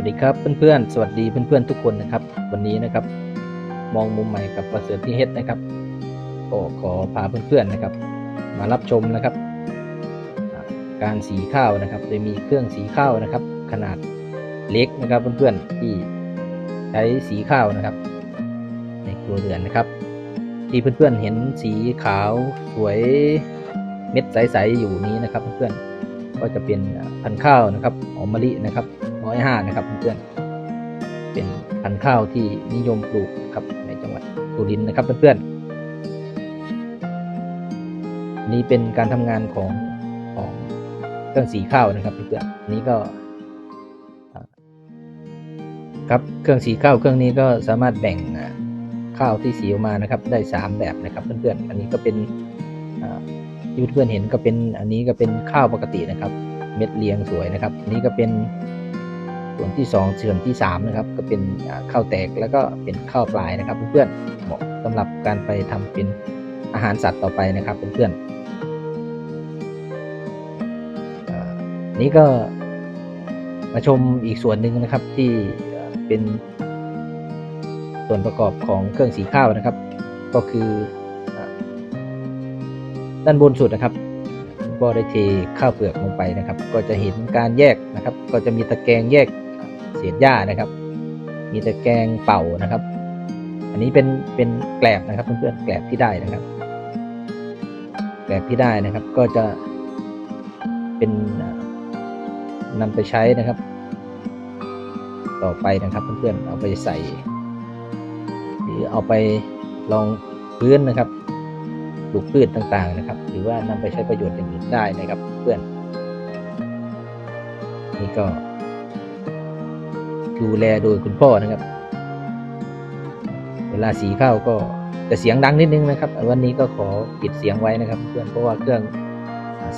วัสดีครับเพื่อนๆ สวัสดีเพื่อนๆทุกคนนะครับ วันนี้นะครับ มองมุมใหม่กับประเสริฐที่เฮ็ดนะครับก็ขอพาเพื่อนๆนะครับ มารับชมนะครับ การสีข้าวนะครับโดยมีเครื่องสีข้าวนะครับ ขนาดเล็กนะครับเพื่อนๆที่ใช้สีข้าวนะครับ ในครัวเรือนนะครับ ที่เพื่อนๆเห็นสีขาวสวยเม็ดใสๆอยู่นี้นะครับ เพื่อนๆก็จะเป็นพันธุ์ข้าวนะครับหอมมะลินะครับ ร้อยห้านะครับเพื่อนๆเป็นพันธุ์ข้าวที่นิยมปลูกครับในจังหวัดสุรินทร์นะครับเพื่อนๆนี่เป็นการทำงานของของเครื่องสีข้าวนะครับเพื่อนๆนี้ก็ครับเครื่องสีข้าวเครื่องนี้ก็สามารถแบ่งข้าวที่สีออกมานะครับ ได้ 3 แบบนะครับเพื่อนๆอันนี้ก็เป็นที่เพื่อนๆเห็นก็เป็นอันนี้ก็เป็นข้าวปกตินะครับ เม็ดเรียงสวยนะครับ อันนี้ก็เป็น ส่วนที่ 2 ส่วนที่3นะครับก็เป็นข้าวแตกแล้วก็เป็นข้าวปลายนะครับเพื่อนๆเหมาะสำหรับการไปทำเป็นอาหารสัตว์ต่อไปนะครับเพื่อนๆอ่านี่ก็มาชมอีกส่วนหนึ่งนะครับที่เป็นส่วนประกอบของเครื่องสีข้าวนะครับ ก็คืออด้านบนสุดนะครับก็ได้เทข้าวเปลือกลงไปนะครับ ก็จะเห็นการแยกนะครับ ก็จะมีตะแกรงแยก เศษหญ้านะครับ มีตะแกรงเป่านะครับ อันนี้เป็นเป็นแกลบนะครับเพื่อนๆแกลบที่ได้นะครับแกลบที่ได้นะครับก็จะเป็นอ่านำไปใช้นะครับ ต่อไปนะครับเพื่อนๆเอาไปใส่ หรือเอาไปลองพื้นนะครับปลูกพืชต่างๆนะครับ หรือว่านำไปใช้ประโยชน์อย่างอื่นได้นะครับ เพื่อนนี่ก็ ดูแลโดยคุณพ่อนะครับ เวลาสีข้าวก็จะเสียงดังนิดนึงนะครับ วันนี้ก็ขอปิดเสียงไว้นะครับ เพื่อนเพราะว่าเครื่อง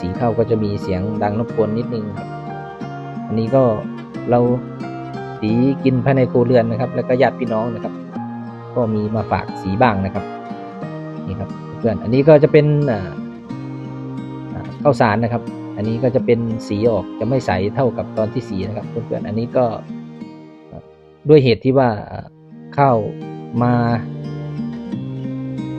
สีข้าวก็จะมีเสียงดังรบกวนนิดนึงครับอันนี้ก็เราสีกินภายในครัวเรือนนะครับ แล้วก็ญาติพี่น้องนะครับ ก็มีมาฝากสีบ้างนะครับนี่ครับเพื่อนอันนี้ก็จะเป็นข้าวสารนะครับ อันนี้ก็จะเป็นสีออกจะไม่ใสเท่ากับตอนที่สีนะครับเพื่อนๆอันนี้ก็ ด้วยเหตุที่ว่าอ่าข้ามา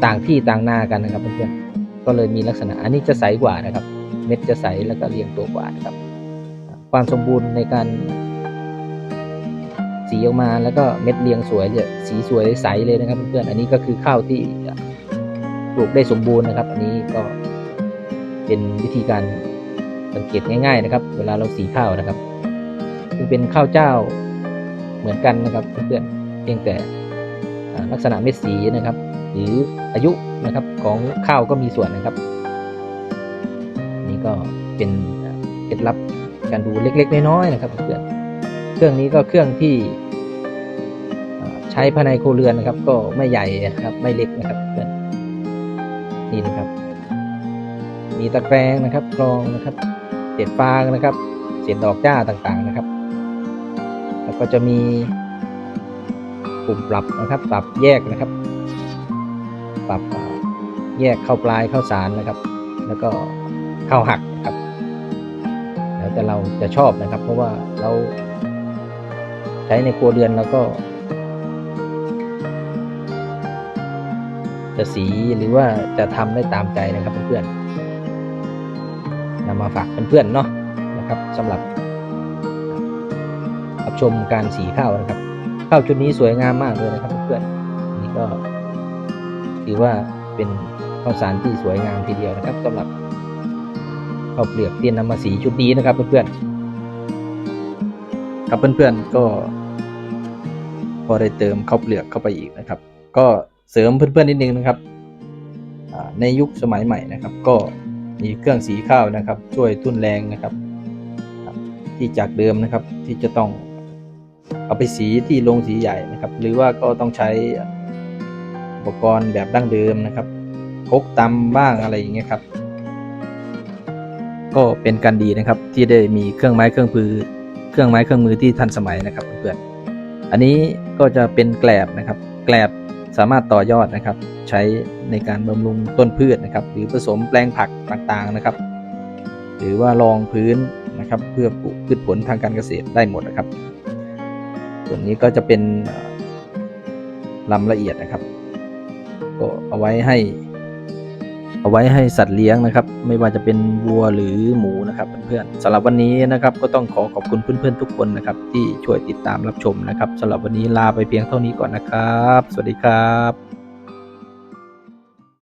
ต่างที่ต่างนากันนะครับเพื่อนๆก็เลยมีลักษณะอันนี้จะใสกว่านะครับ เม็ดจะใสแล้วก็เรียงตัวกว่านะครับ ความสมบูรณ์ในการสีออกมาแล้วก็เม็ดเรียงสวยเลยสีสวยใสเลยนะครับเพื่อนๆอันนี้ก็คือข้าวที่ปลูกได้สมบูรณ์นะครับ อันนี้ก็เป็นวิธีการสังเกตง่าย ๆ นะครับ เวลาเราสีข้าวนะครับคือเป็นข้าวเจ้า เหมือนกันนะครับเพื่อนๆเพียงแต่ลักษณะเม็ดสีนะครับ หรืออายุนะครับของข้าวก็มีส่วนนะครับ นี่ก็เป็นเคล็ดลับการดูเล็กๆน้อยๆนะครับเพื่อนเครื่องนี้ก็เครื่องที่ใช้ภายในครัวเรือนนะครับ ก็ไม่ใหญ่นะครับไม่เล็กนะครับเพื่อนนี่นะครับ มีตะแกรงนะครับกรองนะครับเศษฟางนะครับเศษดอกหญ้าต่างๆนะครับ แล้วก็จะมีปุ่มปรับนะครับ ปรับแยกนะครับ ปรับแยกเข้าปลายเข้าสารนะครับ แล้วก็เข้าหักครับ แล้วแต่เราจะชอบนะครับ เพราะว่าเราใช้ในครัวเรือนแล้วก็ จะสีหรือว่าจะทำได้ตามใจนะครับเพื่อนๆนำมาฝากเพื่อนๆเนาะนะครับสำหรับ ชมการสีข้าวนะครับ ข้าวชุดนี้สวยงามมากเลยนะครับเพื่อนนี่ก็ถือว่าเป็นข้าวสารที่สวยงามทีเดียวนะครับสำหรับข้าวเปลือกที่นำมาสีชุดนี้นะครับเพื่อนๆครับเพื่อนๆก็พอได้เติมข้าวเปลือกเข้าไปอีกนะครับ ก็เสริมเพื่อนๆนิดนึงนะครับในยุคสมัยใหม่นะครับ ก็มีเครื่องสีข้าวนะครับ ช่วยทุ่นแรงนะครับ ที่จากเดิมนะครับที่จะต้อง เอาไปสีที่โรงสีใหญ่นะครับ หรือว่าก็ต้องใช้อุปกรณ์แบบดั้งเดิมนะครับคกตำบ้างอะไรอย่างเงี้ยครับ ก็เป็นการดีนะครับที่ได้มีเครื่องไม้เครื่องมือ เครื่องไม้เครื่องมือที่ทันสมัยนะครับเพื่อนๆอันนี้ก็จะเป็นแกลบนะครับ แกลบสามารถต่อยอดนะครับ ใช้ในการบำรุงต้นพืชนะครับ หรือผสมแปลงผักต่างๆนะครับ หรือว่ารองพื้นนะครับ เพื่อปลูกพืชผลทางการเกษตรได้หมดนะครับ ส่วนนี้ก็จะเป็นลำละเอียดนะครับ ก็เอาไว้ให้ เอาไว้ให้สัตว์เลี้ยงนะครับ ไม่ว่าจะเป็นวัวหรือหมูนะครับเพื่อนๆสำหรับวันนี้นะครับก็ต้องขอขอบคุณเพื่อนๆทุกคนนะครับ ที่ช่วยติดตามรับชมนะครับสำหรับวันนี้ลาไปเพียงเท่านี้ก่อนนะครับ สวัสดีครับ